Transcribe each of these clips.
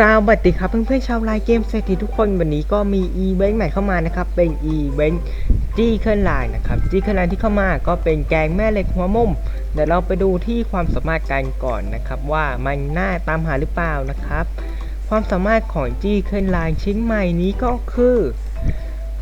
สวัสดีครับเพื่อนๆชาวไลน์เกมเศรษฐีทุกคนวันนี้ก็มีอีเวนต์ใหม่เข้ามานะครับ เป็นอีเวนต์จี้เคลื่อนไลน์นะครับจี้เคลื่อนไลน์ที่เข้ามาก็เป็นแกงแม่เหล็กหัวมุมเดี๋ยวเราไปดูที่ความสามารถกันก่อนนะครับ ว่ามันน่าตามหาหรือเปล่านะครับ ความสามารถของจี้เคลื่อนไลน์ชิ้นใหม่นี้ก็คือ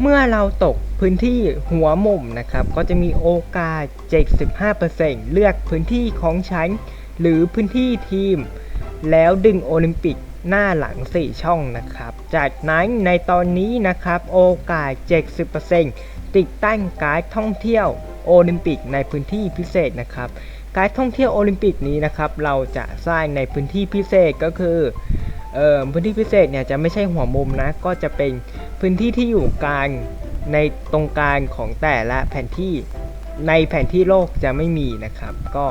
เมื่อเราตกพื้นที่หัวมุมนะครับ ก็จะมีโอกาส 75%เลือกพื้นที่ของฉันหรือพื้นที่ทีม แล้วดึงโอลิมปิก หน้าหลัง 4 ช่องนะครับ จากนั้นในตอนนี้นะครับโอกาส 70%ติดตั้งการ์ดท่องเที่ยวโอลิมปิกในพื้นที่พิเศษนะครับ การท่องเที่ยวโอลิมปิกนี้นะครับเราจะสร้างในพื้นที่พิเศษก็คือเอ่อพื้นที่พิเศษเนี่ยจะไม่ใช่หัวมุมนะก็จะเป็นพื้นที่ที่อยู่กลางในตรงกลางของแต่ละแผนที่ในแผนที่โลกจะไม่มีนะครับ ก็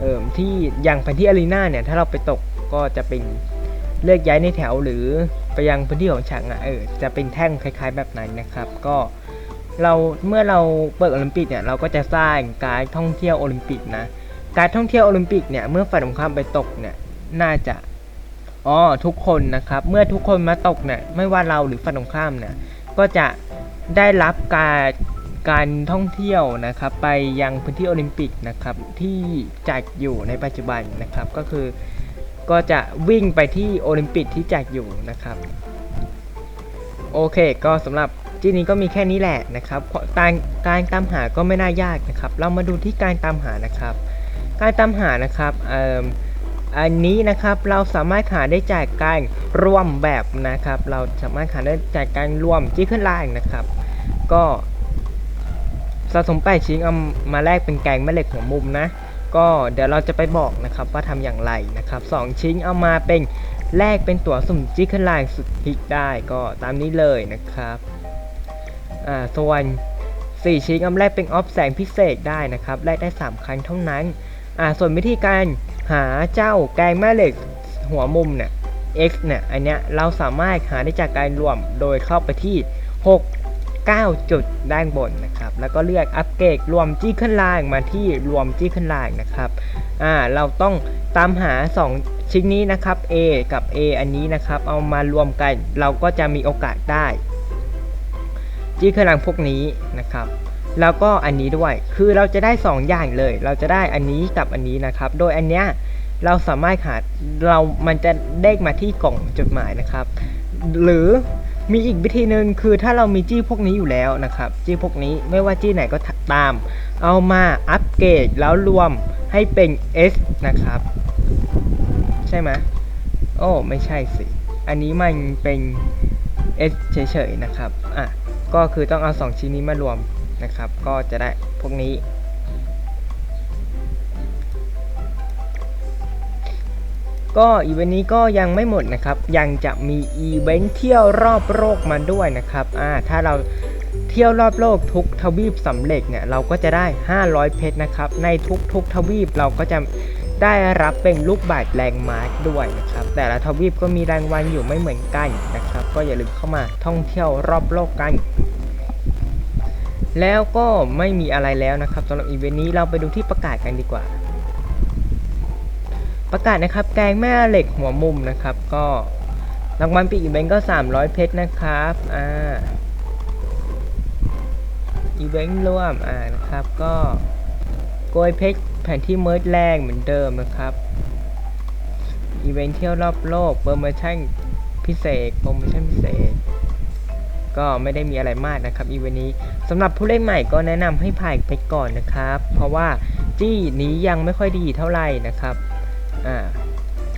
เอ่อที่อย่างแผนที่อารีนาเนี่ยถ้าเราไปตกก็จะเป็น เลือกย้ายในแถวหรือไปยังพื้นที่ของฉันอะเออจะเป็นแท่งคล้าย ๆ แบบนั้นนะครับ ก็เราเมื่อเราเปิดโอลิมปิกเนี่ยเราก็จะสร้างการท่องเที่ยวโอลิมปิกนะการท่องเที่ยวโอลิมปิกเนี่ยเมื่อฝ่ายตรงข้ามไปตกเนี่ยน่าจะอ๋อทุกคนนะครับ เมื่อทุกคนมาตกเนี่ยไม่ว่าเราหรือฝ่ายตรงข้ามเนี่ยก็จะได้รับการการท่องเที่ยวนะครับ ไปยังพื้นที่โอลิมปิกนะครับที่จัดอยู่ในปัจจุบันนะครับก็คือ ก็จะวิ่งไปที่โอลิมปิกที่จัดอยู่นะครับ โอเคก็สำหรับจีนี้ก็มีแค่นี้แหละนะครับการการตามหาก็ไม่น่ายากนะครับ เรามาดูที่การตามหานะครับ การตามหานะครับอันนี้นะครับเราสามารถหาได้จากการรวมแบบนะครับ เราสามารถหาได้จากการรวมจี้ขึ้นไลน์นะครับ ก็สะสมแปดชิ้นเอามาแลกเป็นแกงแม่เหล็กหัวมุมนะ ก็เดี๋ยวเราจะไปบอกนะครับว่าทำอย่างไรนะครับสองชิ้นเอามาเป็นแลกเป็นตั๋วสุ่มจิคเกไลน์สุดฮิตได้ก็ตามนี้เลยนะครับอ่าส่วน 4 ชิ้นเอามาแลกเป็นออฟแสงพิเศษได้นะครับแลกได้ 3 ครั้งเท่านั้นอ่าส่วนวิธีการหาเจ้าแกงแม่เหล็กหัวมุมเนี่ย X เนี่ยอันเนี้ยเราสามารถหาได้จากการรวมโดยเข้าไปที่ 6 9 จุดด้านบนนะครับ แล้วก็เลือกอัปเกรดรวมจี้ขึ้นล่างมาที่รวมจี้ขึ้นล่างนะครับอ่าเราต้องตามหา 2 ชิ้นนี้นะครับ A กับ A อันนี้นะครับ เอามารวมกัน เราก็จะมีโอกาสได้ จี้ขึ้นล่างพวกนี้นะครับแล้วก็อันนี้ด้วย คือเราจะได้ 2 อย่างเลย เราจะได้อันนี้กับอันนี้นะครับ โดยอันเนี้ยเราสามารถหาเรา มันจะเด้งมาที่กล่องจดหมายนะครับ หรือ มีอีกวิธีหนึ่งคือถ้าเรามีจี้พวกนี้อยู่แล้วนะครับ จี้พวกนี้ไม่ว่าจี้ไหนก็ตาม เอามาอัปเกรดแล้วรวมให้เป็น S นะครับ ใช่ไหมโอ้ไม่ใช่สิ อันนี้มันเป็น S เฉยๆนะครับ อะ ก็คือต้องเอา 2 ชิ้นนี้มารวมนะครับ ก็จะได้พวกนี้ ก็อีเวนต์นี้ก็ยังไม่หมดนะครับ ยังจะมีอีเวนต์เที่ยวรอบโลกมาด้วยนะครับอ่าถ้าเราเที่ยวรอบโลกทุกทวีปสำเร็จเนี่ยเราก็จะได้ 500 เพชรนะครับ ในทุกๆทวีปเราก็จะได้รับเป็นลูกบาศก์แรงมาร์กด้วยนะครับ แต่ละทวีปก็มีรางวัลอยู่ไม่เหมือนกันนะครับ ก็อย่าลืมเข้ามาท่องเที่ยวรอบโลกกัน แล้วก็ไม่มีอะไรแล้วนะครับสำหรับอีเวนต์นี้เราไปดูที่ประกาศกันดีกว่า ประกาศนะครับ แกงแม่เหล็กหัวมุมนะครับ ก็รางวัลปีอีเวนต์ก็ 300 เพชรนะครับอ่าอีเวนต์ร่วมอ่านะครับ ก็โกยเพชรแผนที่เมิร์ดแรงเหมือนเดิมนะครับอีเวนต์เที่ยวรอบโลกโปรโมชั่นพิเศษโปรโมชั่นพิเศษ ก็ไม่ได้มีอะไรมากนะครับอีเวนต์นี้สำหรับผู้เล่นใหม่ก็แนะนำให้ผ่านไปก่อนนะครับ เพราะว่าจี้นี้ยังไม่ค่อยดีเท่าไหร่นะครับ อ่า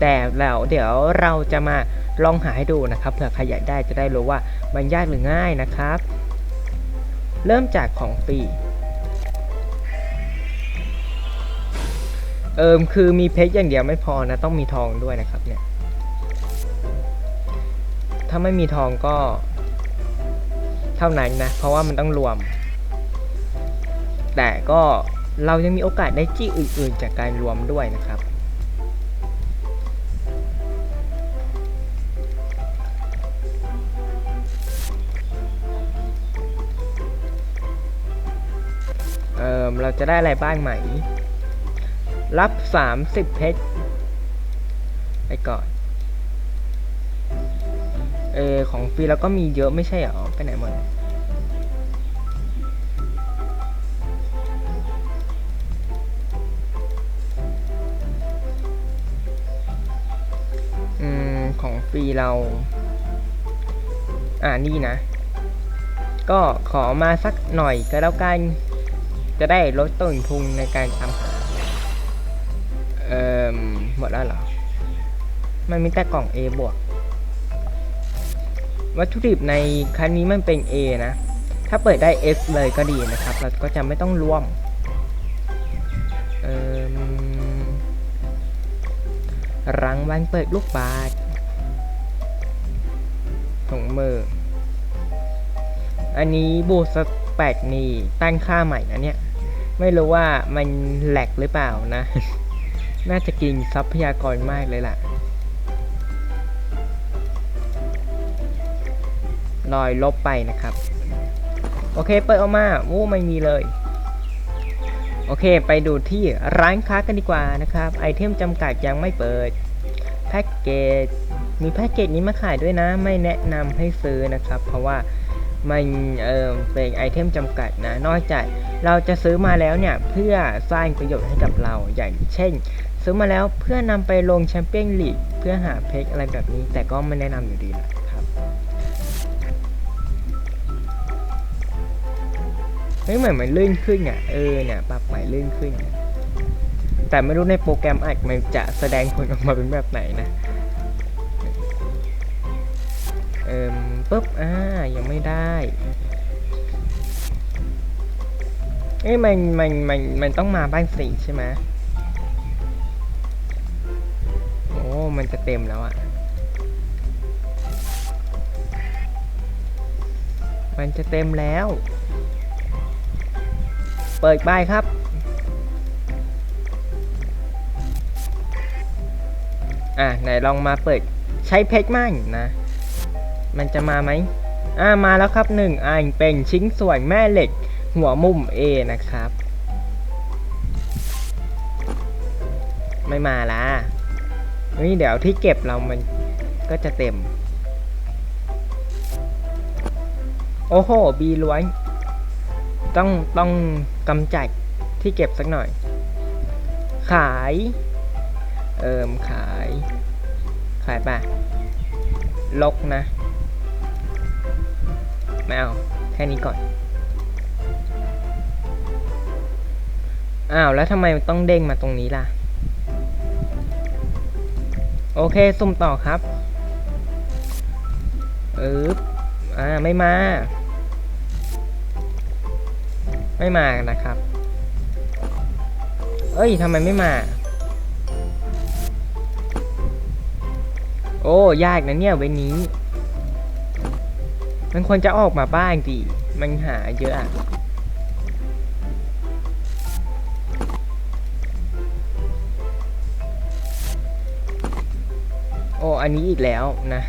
แต่แล้วเดี๋ยวเราจะมาลองหาให้ดูนะครับเผื่อใครอยากได้จะได้รู้ว่ามันยากหรือง่ายนะครับ เริ่มจากของฟรีเอิมคือมีเพชรอย่างเดียวไม่พอนะ ต้องมีทองด้วยนะครับเนี่ย ถ้าไม่มีทองก็ เท่านั้นนะ เพราะว่ามันต้องรวม แต่ก็เรายังมีโอกาสได้จี้อื่น ๆ จากการรวมด้วยนะครับ เอ่อเราจะได้อะไรบ้างไหม รับ 30 เพชรไปก่อน เออของฟรีแล้วก็มีเยอะไม่ใช่เหรอ ไปไหนหมดอืม ของฟรีเรา อ่านี่นะ ก็ขอมาสักหน่อยก็แล้วกัน จะได้ลดต้นทุนในการทำหาเอ่อหมดแล้วเหรอ มันมีแต่กล่อง A บวก วัตถุดิบในครั้งนี้มันเป็น A นะ ถ้าเปิดได้ S เลยก็ดีนะครับ เราก็จะไม่ต้องรวม เอ่อรังวันเปิดลูกบาศก์ถุงมือ อันนี้บูสแปกนี่ตั้งค่าใหม่นะเนี่ย ไม่รู้ว่ามันแหลกหรือเปล่านะ น่าจะกินทรัพยากรมากเลยล่ะรอยลบไปนะครับ โอเค เปิดออกมาโอ้ไม่มีเลย โอเค ไปดูที่ร้านค้ากันดีกว่านะครับ ไอเทมจำกัดยังไม่เปิด แพ็กเกจ มีแพ็กเกจนี้มาขายด้วยนะ ไม่แนะนำให้ซื้อนะครับ เพราะว่า มันเเป็นไอเทมจำกัดนะ นอกจากเราจะซื้อมาแล้วเนี่ย เพื่อสร้างประโยชน์ให้กับเราอย่างเช่น ซื้อมาแล้วเพื่อนำไปลงแชมเปี้ยนลีกเพื่อหาเพกอะไรแบบนี้ แต่ก็ไม่แนะนำอยู่ดีนะครับเฮ้ยเหมือนมันลื่นขึ้นอะเออเนี่ยปรับใหม่ลื่นขึ้น แต่ไม่รู้ในโปรแกรมอัดมันจะแสดงผลออกมาเป็นแบบไหนนะเอิม ปุ๊บ อ่า ยังไม่ได้ เอ้ยมัน มัน มัน มันต้องมาบ้านสี่ใช่ไหมโอ้ มันจะเต็มแล้วอะ่ะมันจะเต็มแล้ว เปิดใบครับอะไหนลองมาเปิดใช้เพชรมั่งนะ มันจะมาไหมอ่ามาแล้วครับหนึ่งอันเป็นชิ้นส่วนแม่เหล็ก หัวมุม A นะครับ ไม่มาละนี่เดี๋ยวที่เก็บเรามันก็จะเต็ม โอ้โหบีล้วนต้องต้องกำจัดที่เก็บสักหน่อย ขาย เอิมขาย ขายป่ะลกนะ ไม่เอา แค่นี้ก่อน อ้าว แล้วทำไมมันต้องเด้งมาตรงนี้ล่ะ โอเค สุ่มต่อครับเอออ่า ไม่มา ไม่มานะครับ เอ้ยทำไมไม่มา โอ้ ยากนะเนี่ยเว้นนี้ มันควรจะออกมาบ้างดิมันหาเยอะอะโอ้ อันนี้อีกแล้วนะ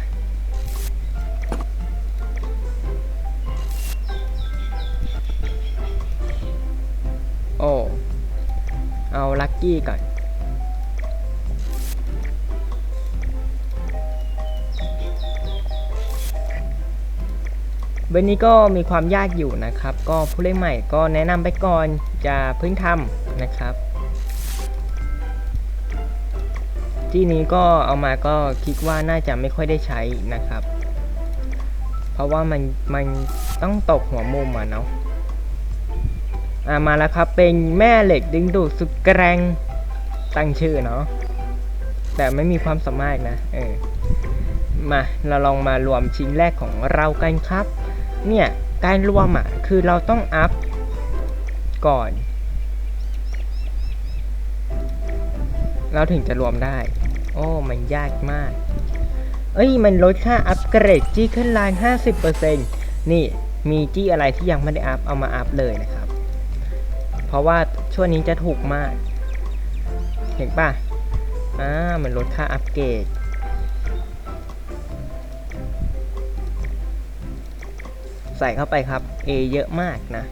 โอ้ เอาลัคกี้ก่อน เบนนี้ก็มีความยากอยู่นะครับ ก็ผู้เล่นใหม่ก็แนะนำไปก่อนจะเพิ่งทำนะครับที่นี้ก็เอามาก็คิดว่าน่าจะไม่ค่อยได้ใช้นะครับ เพราะว่ามันมันต้องตกหัวมุมอะเนาะอ่ามาแล้วครับเป็นแม่เหล็กดึงดูดสุดแกรงตั้งชื่อเนาะแต่ไม่มีความสามารถนะเออมาเราลองมารวมชิ้นแรกของเรากันครับ เนี่ย การรวมอะ คือเราต้องอัพก่อน เราถึงจะรวมได้ โอ้ มันยากมาก เอ้ย มันลดค่าอัปเกรดจี้ขึ้นไลน์50%นี่มีจี้อะไรที่ยังไม่ได้อัพ เอามาอัพเลยนะครับ เพราะว่าช่วงนี้จะถูกมาก เห็นป่ะอ่า มันลดค่าอัปเกรด ใส่เข้าไปครับ A เยอะมากนะ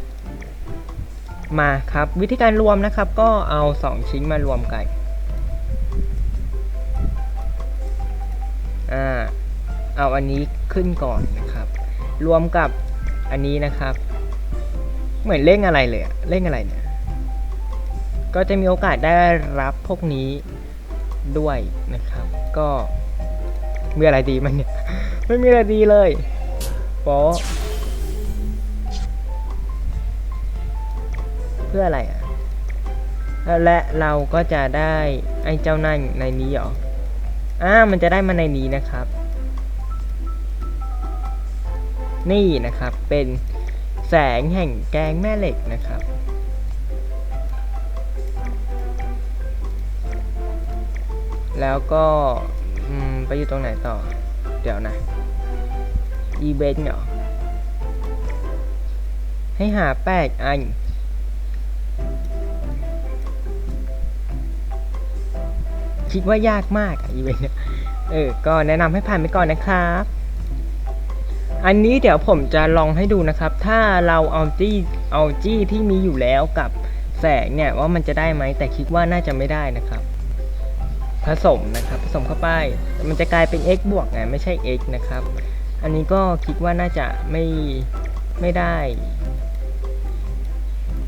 มาครับวิธีการรวมนะครับ ก็เอา 2 ชิ้นมารวมกันอ่าเอาอันนี้ขึ้นก่อนนะครับ รวมกับอันนี้นะครับ เหมือนเล่งอะไรเลยเล่งอะไรเนี่ยก็จะมีโอกาสได้รับพวกนี้ด้วยนะครับ ก็มีอะไรดีมันเนี่ย ไม่มีอะไรดีเลยโป๊ะ เพื่ออะไรอะ และเราก็จะได้ไอ้เจ้านั่นในนี้เหรออ่ามันจะได้มาในนี้นะครับ นี่นะครับเป็นแสงแห่งแกงแม่เหล็กนะครับแล้วก็ไปอยู่ตรงไหนต่อ เดี๋ยวนะ อีเวนต์เหรอ ให้หาแปดอัน คิดว่ายากมากอีเวนต์เนี่ยเออ ก็แนะนำให้ผ่านไปก่อนนะครับ อันนี้เดี๋ยวผมจะลองให้ดูนะครับ ถ้าเราเอาจี้เอาจี้ที่มีอยู่แล้วกับแสงเนี่ยว่ามันจะได้ไหม แต่คิดว่าน่าจะไม่ได้นะครับ ผสมนะครับ ผสมเข้าไป มันจะกลายเป็น x บวกไงไม่ใช่ x นะครับ อันนี้ก็คิดว่าน่าจะไม่ไม่ได้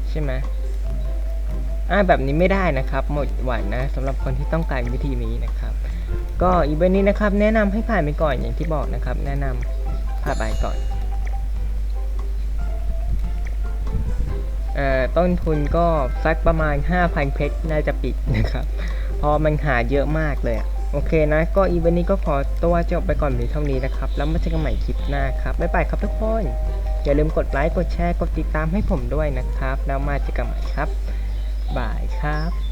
ใช่ไหม อ่าแบบนี้ไม่ได้นะครับหมดหวังนะสำหรับคนที่ต้องการวิธีนี้นะครับ ก็อีเวนต์นี้นะครับ แนะนำให้ผ่านไปก่อนอย่างที่บอกนะครับ แนะนำผ่านไปก่อนเอ่อต้นทุนก็สักประมาณ 5,000 เพชรน่าจะปิดนะครับเพราะมันหาเยอะมากเลยอะโอเคนะ ก็อีเวนต์นี้ก็ขอตัวจบไปก่อนเพียงเท่านี้นะครับ แล้วมาเจอกันใหม่คลิปหน้าครับ บ๊ายบายครับทุกคน อย่าลืมกดไลค์ กดแชร์ กดติดตามให้ผมด้วยนะครับ แล้วมาเจอกันใหม่ครับ บ่ายครับ